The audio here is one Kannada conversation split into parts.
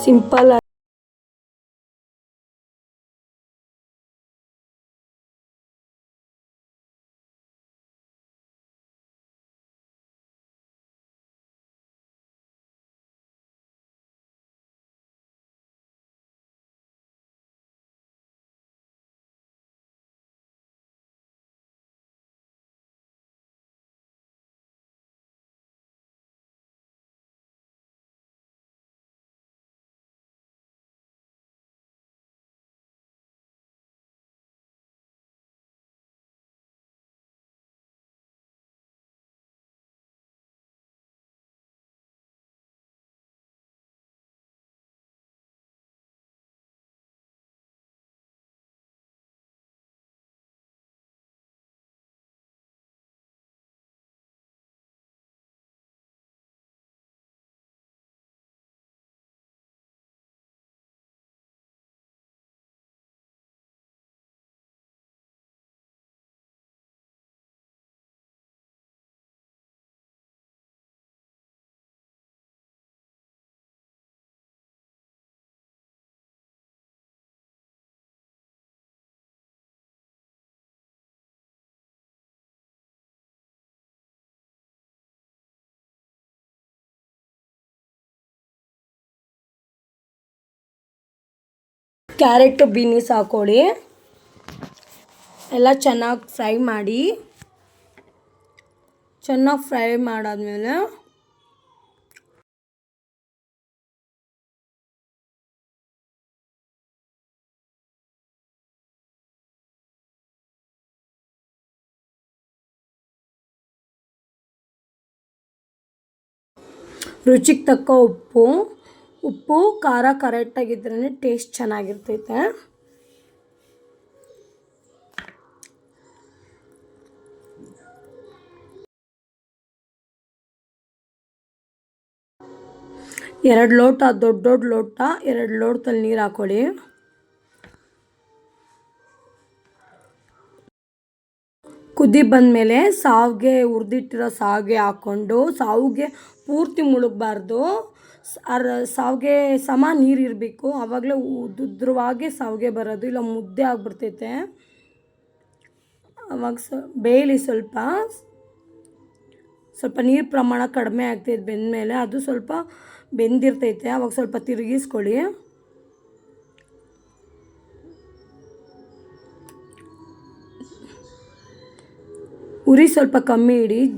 sin palabras. ಕ್ಯಾರೆಟು ಬೀನೀಸ್ ಹಾಕೊಳ್ಳಿ ಎಲ್ಲ ಚೆನ್ನಾಗಿ ಫ್ರೈ ಮಾಡಿ. ಚೆನ್ನಾಗಿ ಫ್ರೈ ಮಾಡಾದ್ಮೇಲೆ ರುಚಿಗೆ ತಕ್ಕ ಉಪ್ಪು. ಉಪ್ಪು, ಖಾರ ಕರೆಕ್ಟಾಗಿದ್ರೇ ಟೇಸ್ಟ್ ಚೆನ್ನಾಗಿರ್ತೈತೆ. ಎರಡು ಲೋಟ, ದೊಡ್ಡ ದೊಡ್ಡ ಲೋಟ, ಎರಡು ಲೋಟದಲ್ಲಿ ನೀರು ಹಾಕೊಳ್ಳಿ. ಕುದಿ ಬಂದಮೇಲೆ ಸಾವಿಗೆ, ಹುರಿದಿಟ್ಟಿರೋ ಸಾವಿಗೆ ಹಾಕ್ಕೊಂಡು ಸಾವಿಗೆ ಪೂರ್ತಿ ಮುಳುಗಬಾರ್ದು. ಸಾವಿಗೆ ಸಮ ನೀರು ಇರಬೇಕು. ಆವಾಗಲೇ ಉದುದ್ರವಾಗಿ ಸಾವಿಗೆ ಬರೋದು. ಇಲ್ಲ ಮುದ್ದೆ ಆಗಿಬಿಡ್ತೈತೆ. ಅವಾಗ ಸ ಬೇಯಲಿ ಸ್ವಲ್ಪ. ಸ್ವಲ್ಪ ನೀರು ಪ್ರಮಾಣ ಕಡಿಮೆ ಆಗ್ತೈತೆ ಬೆಂದಮೇಲೆ. ಅದು ಸ್ವಲ್ಪ ಬೆಂದಿರ್ತೈತೆ. ಅವಾಗ ಸ್ವಲ್ಪ ತಿರುಗಿಸ್ಕೊಳ್ಳಿ. ಉರಿ ಸ್ವಲ್ಪ ಕಮ್ಮಿ ಇಡಿ.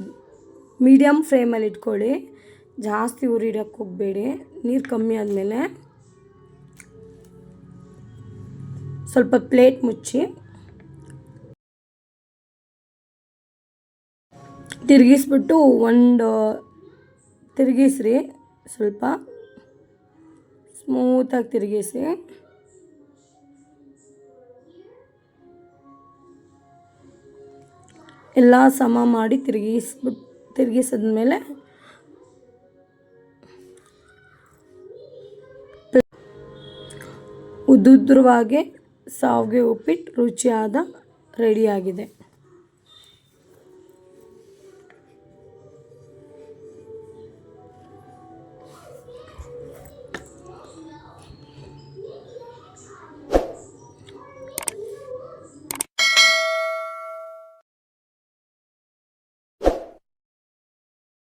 ಮೀಡಿಯಮ್ ಫ್ಲೇಮಲ್ಲಿ ಇಟ್ಕೊಳ್ಳಿ. ಜಾಸ್ತಿ ಉರಿಡಕ್ಕೆ ಹೋಗಬೇಡಿ. ನೀರು ಕಮ್ಮಿ ಆದಮೇಲೆ ಸ್ವಲ್ಪ ಪ್ಲೇಟ್ ಮುಚ್ಚಿ ತಿರುಗಿಸ್ಬಿಟ್ಟು ಒಂದು ತಿರುಗಿಸ್ರಿ ಸ್ವಲ್ಪ. ಸ್ಮೂತಾಗಿ ತಿರುಗಿಸಿ ಎಲ್ಲ ಸಮ ಮಾಡಿ ತಿರುಗಿಸ್ಬಿಟ್ಟು ತಿರುಗಿಸಿದ್ಮೇಲೆ ಉದ್ದುದ್ರವಾಗಿ ಸಾವಿಗೆ ಉಪ್ಪಿಟ್ಟು ರುಚಿಯಾದ ರೆಡಿಯಾಗಿದೆ.